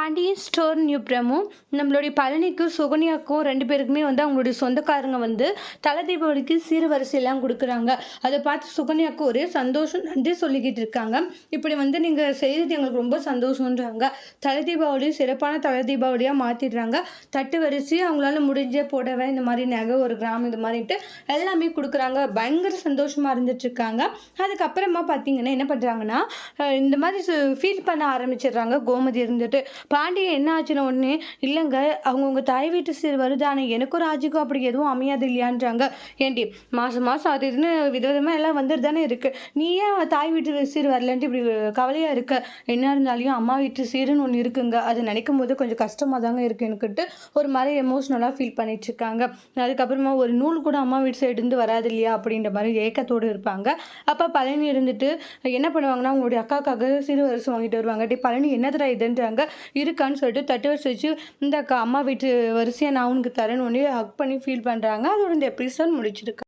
Pandian store new பிரமும் நம்மளுடைய பழனிக்கும் சுகன்யாக்கும் ரெண்டு பேருக்குமே வந்து அவங்களுடைய சொந்தக்காரங்க வந்து தலை தீபாவளிக்கு சீர்வரிசையெல்லாம் கொடுக்குறாங்க. அதை பார்த்து சுகன்யாவுக்கு ஒரே சந்தோஷம் நன்றி சொல்லிக்கிட்டு இருக்காங்க. இப்படி வந்து நீங்கள் செய்கிறது எங்களுக்கு ரொம்ப சந்தோஷன்றாங்க தலை தீபாவளி சிறப்பான தலை தீபாவளியாக மாற்றிடுறாங்க தட்டு வரிசை அவங்களால முடிஞ்ச புடவை இந்த மாதிரி நகை ஒரு கிராம் இது மாதிரிட்டு எல்லாமே கொடுக்குறாங்க. பயங்கர சந்தோஷமாக இருந்துட்டுருக்காங்க அதுக்கப்புறமா பார்த்தீங்கன்னா என்ன பண்ணுறாங்கன்னா இந்த மாதிரி ஃபீல் பண்ண ஆரம்பிச்சிடுறாங்க கோமதி இருந்துட்டு. பாண்டியன் என்ன ஆச்சுன்னு உடனே இல்லைங்க அவங்கவுங்க தாய் வீட்டு சீர் வருதானே எனக்கும் ராஜுக்கும் அப்படி எதுவும் அமையாது இல்லையான்றாங்க. ஏண்டி மாதம் மாதம் அது இதுன்னு விதவிதமாக எல்லாம் வந்துட்டு தானே இருக்குது நீ ஏன் தாய் வீட்டு சீர் வரலன்ட்டு இப்படி கவலையாக இருக்க? என்ன இருந்தாலும் அம்மா வீட்டு சீருன்னு ஒன்று இருக்குங்க. அது நினைக்கும் போது கொஞ்சம் கஷ்டமாக தாங்க இருக்குது ஒரு மாதிரி எமோஷ்னலாக ஃபீல் பண்ணிட்டு இருக்காங்க. அதுக்கப்புறமா ஒரு நூல் கூட அம்மா வீட்டு சைடு இருந்து வராது இல்லையா அப்படின்ற மாதிரி ஏக்கத்தோடு இருப்பாங்க. அப்போ பழனி இருந்துட்டு என்ன பண்ணுவாங்கன்னா அவங்களுடைய அக்காக்காக சிறு வரிசை வாங்கிட்டு வருவாங்க. டே பழனி என்னதுடா இதுன்றாங்க. இருக்கான்னு சொல்லிட்டு தட்டு வரிசை வச்சு இந்த அக்கா அம்மா வீட்டு வரிசையை நான் உனக்கு தரேன்னு ஒன்று ஹக் பண்ணி ஃபீல் பண்ணுறாங்க அதோட இந்த எபிசோட் முடிச்சிருக்கு